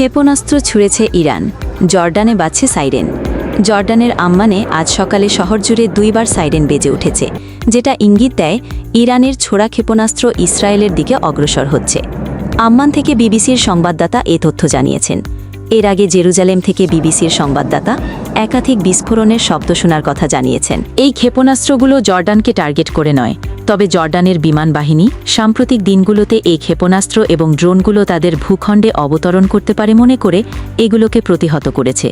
ক্ষেপণাস্ত্র ছুঁড়েছে ইরান। জর্ডানে বাজছে সাইরেন। জর্ডানের আম্মানে আজ সকালে শহর জুড়ে দুইবার সাইরেন বেজে উঠেছে, যেটা ইঙ্গিত দেয় ইরানের ছোড়া ক্ষেপণাস্ত্র ইসরায়েলের দিকে অগ্রসর হচ্ছে। আম্মান থেকে বিবিসির সংবাদদাতা এ তথ্য জানিয়েছেন। এর আগে জেরুজালেম থেকে বিবিসির সংবাদদাতা একাধিক বিস্ফোরণের শব্দ শোনার কথা জানিয়েছেন। এই ক্ষেপণাস্ত্রগুলো জর্ডানকে টার্গেট করে নয় তবে জর্ডানের বিমান বাহিনী সাম্প্রতিক দিনগুলোতে এই ক্ষেপণাস্ত্র এবং ড্রোনগুলো তাদের ভূখণ্ডে অবতরণ করতে পারে মনে করে এগুলোকে প্রতিহত করেছে।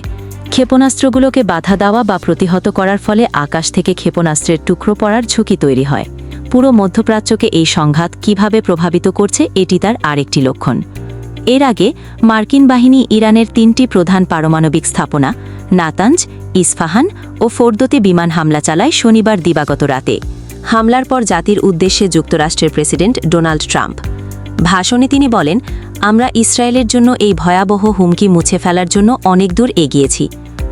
ক্ষেপণাস্ত্রগুলোকে বাধা দেওয়া বা প্রতিহত করার ফলে আকাশ থেকে ক্ষেপণাস্ত্রের টুকরো পড়ার ঝুঁকি তৈরি হয়। পুরো মধ্যপ্রাচ্যকে এই সংঘাত কীভাবে প্রভাবিত করছে এটি তার আরেকটি লক্ষণ। এর আগে মার্কিন বাহিনী ইরানের তিনটি প্রধান পারমাণবিক স্থাপনা, নাতাঞ্জ, ইস্ফাহান ও ফোর্দোতে বিমান হামলা চালায় শনিবার দিবাগত রাতে। হামলার পর জাতির উদ্দেশ্যে যুক্তরাষ্ট্রের প্রেসিডেন্ট ডোনাল্ড ট্রাম্প। ভাষণে তিনি বলেন, আমরা ইসরায়েলের জন্য এই ভয়াবহ হুমকি মুছে ফেলার জন্য অনেক দূর এগিয়েছি।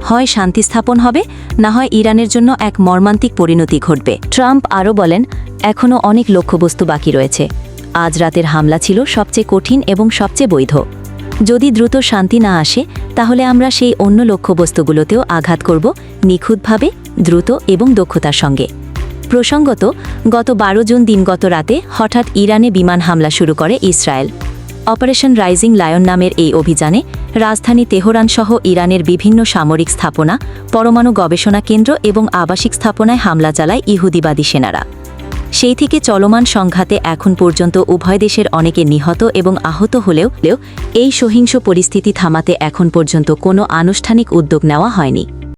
হয় শান্তি স্থাপন হবে, না হয় ইরানের জন্য এক মর্মান্তিক পরিণতি ঘটবে। ট্রাম্প আরও বলেন এখনও অনেক লক্ষ্যবস্তু বাকি রয়েছে। আজ রাতের হামলা ছিল সবচেয়ে কঠিন এবং সবচেয়ে বৈধ। যদি দ্রুত শান্তি না আসে, তাহলে আমরা সেই অন্য লক্ষ্যবস্তুগুলোতেও আঘাত করব নিখুঁতভাবে, দ্রুত এবং দক্ষতার সঙ্গে। প্রসঙ্গত, গত বারো জুন দিনগত রাতে হঠাৎ ইরানে বিমান হামলা শুরু করে ইসরায়েল। অপারেশন রাইজিং লায়ন নামের এই অভিযানে রাজধানী তেহরান সহ ইরানের বিভিন্ন সামরিক স্থাপনা, পরমাণু গবেষণা কেন্দ্র এবং আবাসিক স্থাপনায় হামলা চালায় ইহুদিবাদী সেনারা। সেই থেকে চলমান সংঘাতে এখন পর্যন্ত উভয় দেশের অনেকে নিহত এবং আহত হলেও এই সহিংস পরিস্থিতি থামাতে এখন পর্যন্ত কোনো আনুষ্ঠানিক উদ্যোগ নেওয়া হয়নি।